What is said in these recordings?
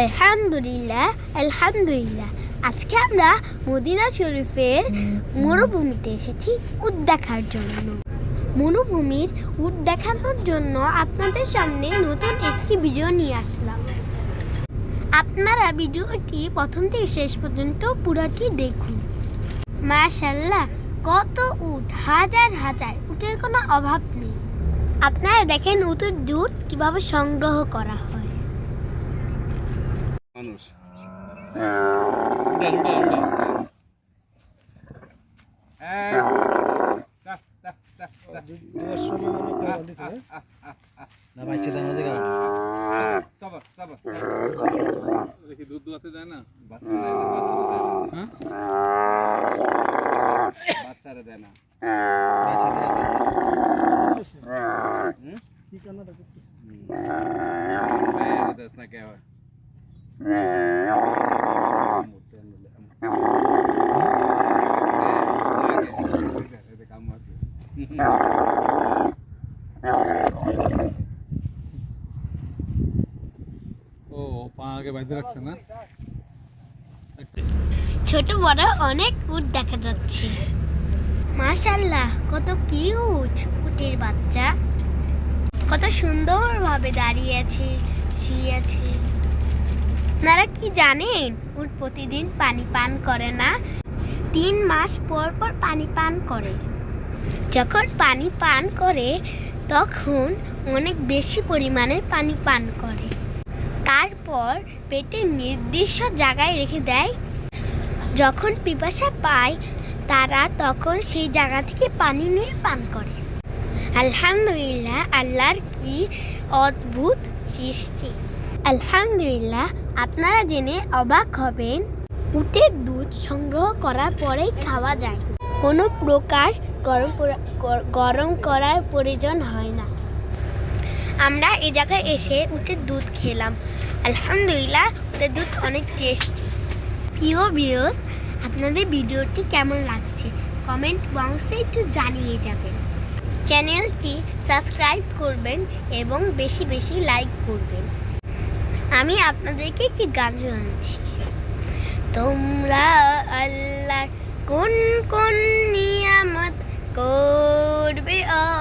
আলহামদুলিল্লাহ আলহামদুলিল্লাহ। আজকে আমরা মদিনা শরীফের মরুভূমিতে এসেছি উট দেখার জন্য। মরুভূমির উট দেখানোর জন্য আপনাদের সামনে নতুন একটি ভিডিও নিয়ে আসলাম। আপনারা ভিডিওটি প্রথম থেকে শেষ পর্যন্ত পুরোটি দেখুন। মাশাল্লাহ কত উট! হাজার হাজার উটের কোনো অভাব নেই। আপনারা দেখেন উটের দুধ কীভাবে সংগ্রহ করা হয়। হয় না বাচ্চা দেয় না কারণে সবার সবার দেখি দুধ দুয়াতে দেয় না? বাচ্চা দেয় না বাচ্চারা দেয় না। হ্যাঁ? বাচ্চা দেয় না। হুম? কি কান্নাটা করতেছে? এই, দেশ না কে হয়। ছোট বড় অনেক উট দেখা যাচ্ছে। মাশাল্লাহ কত কিউট উটের বাচ্চা। কত সুন্দরভাবে দাঁড়িয়ে আছে, শুয়ে আছে। আপনারা কি জানেন? উট প্রতিদিন পানি পান করে না? তিন মাস পর পর পানি পান করে। যখন পানি পান করে, তখন অনেক বেশি পরিমাণে পানি পান করে। তারপর পেটে নির্দিষ্ট জায়গায় রেখে দেয়। যখন পিপাসা পায়, তারা তখন সেই জায়গা থেকে পানি নিয়ে পান করে। আলহামদুলিল্লাহ, আল্লাহর কি অদ্ভুত সৃষ্টি। আলহামদুলিল্লাহ, আপনারা জেনে অবাক হবেন, উটের দুধ সংগ্রহ করার পরেই খাওয়া যায়। কোনো প্রকার গরম গরম করার প্রয়োজন হয় না। আমরা এই জায়গায় এসে উটের দুধ খেলাম। আলহামদুলিল্লাহ, উটের দুধ অনেক টেস্টি প্রিয় ভিউস আপনাদের ভিডিওটি কেমন লাগছে? কমেন্ট বক্সে একটু জানিয়ে যাবেন। চ্যানেলটি সাবস্ক্রাইব করবেন এবং বেশি বেশি লাইক করবেন। আমি আপনাদেরকে একটি গান শোনাচ্ছি। তোমরা আল্লাহর কোন কোন নিয়ামত করবে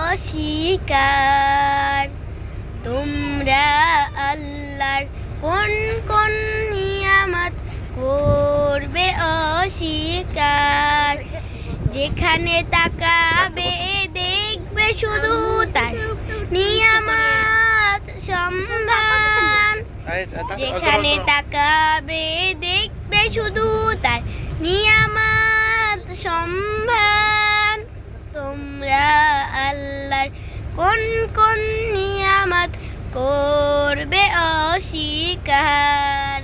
অস্বীকার? তোমরা আল্লাহর কোন কোন নিয়ামত করবে অস্বীকার? যেখানে তাকাবে, দেখবে শুধু তার নিয়ামত সম্মান যেখানে তাকাবে দেখবে শুধু তার নিয়ামত সম্ভান তোমরা আল্লাহর কোন কোন নিয়ামত করবে অস্বীকার।